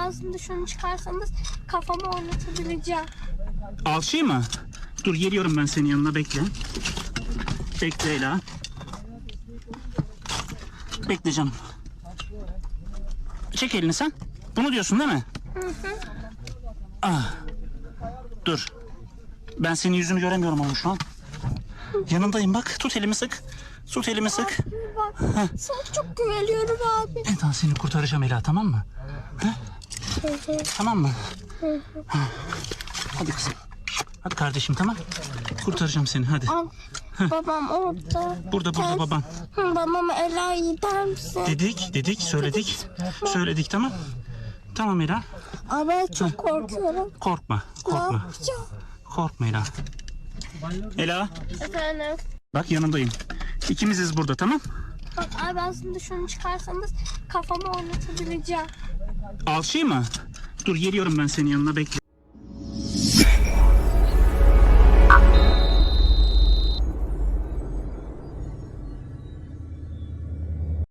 aslında şunu çıkarsanız kafamı oynatabileceğim. Alçıyı mı? Dur geliyorum ben senin yanına bekle. Bekle Ela. Bekle canım. Çek elini sen. Bunu diyorsun değil mi? Ah. Dur. Ben senin yüzünü göremiyorum ama şu an. Yanındayım bak. Tut elimi sık. Tut elimi sık. Bak sana çok güveniyorum abi. Eda seni kurtaracağım Ela tamam mı? Ha? Tamam mı? Ha. Hadi kızım. Hadi kardeşim tamam. Kurtaracağım seni hadi. Babam orada. Burada burada baban. Hı, Babama Ela gider misin? Dedik dedik söyledik. Söyledik tamam. Tamam Ela. Abi ben çok korkuyorum. Korkma. Ne Korkma. yapacağım? Korkma Ela. Ela. Efendim. Bak yanındayım. İkimiziz burada tamam. Bak abi aslında şunu çıkarsanız kafamı oynatabileceğim. Alçıyı mı? Dur geliyorum ben senin yanına bekle.